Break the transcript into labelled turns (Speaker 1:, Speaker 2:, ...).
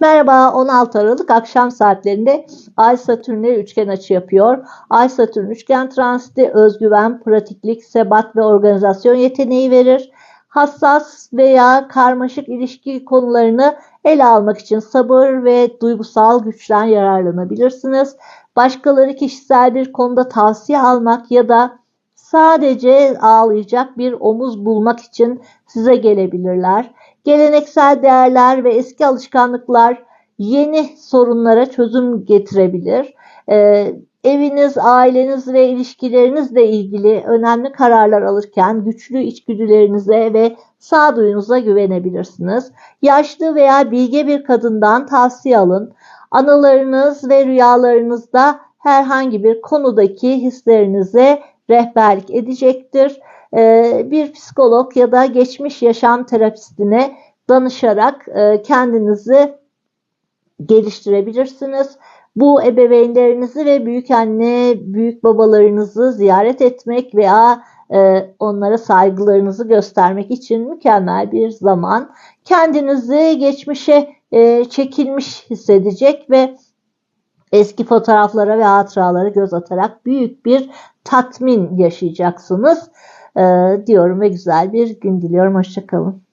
Speaker 1: Merhaba 16 Aralık akşam saatlerinde Ay Satürn'e üçgen açı yapıyor. Ay Satürn üçgen transiti özgüven, pratiklik, sebat ve organizasyon yeteneği verir. Hassas veya karmaşık ilişki konularını ele almak için sabır ve duygusal güçten yararlanabilirsiniz. Başkaları kişisel bir konuda tavsiye almak ya da sadece ağlayacak bir omuz bulmak için size gelebilirler. Geleneksel değerler ve eski alışkanlıklar yeni sorunlara çözüm getirebilir. Ee, eviniz, aileniz ve ilişkilerinizle ilgili önemli kararlar alırken güçlü içgüdülerinize ve sağduyunuza güvenebilirsiniz. Yaşlı veya bilge bir kadından tavsiye alın. Anılarınız ve rüyalarınızda herhangi bir konudaki hislerinize rehberlik edecektir. Ee, bir psikolog ya da geçmiş yaşam terapistine danışarak e, kendinizi geliştirebilirsiniz. Bu ebeveynlerinizi ve büyük anne, büyük babalarınızı ziyaret etmek veya e, onlara saygılarınızı göstermek için mükemmel bir zaman. Kendinizi geçmişe e, çekilmiş hissedecek ve eski fotoğraflara ve hatıralara göz atarak büyük bir tatmin yaşayacaksınız e, diyorum ve güzel bir gün diliyorum. Hoşçakalın.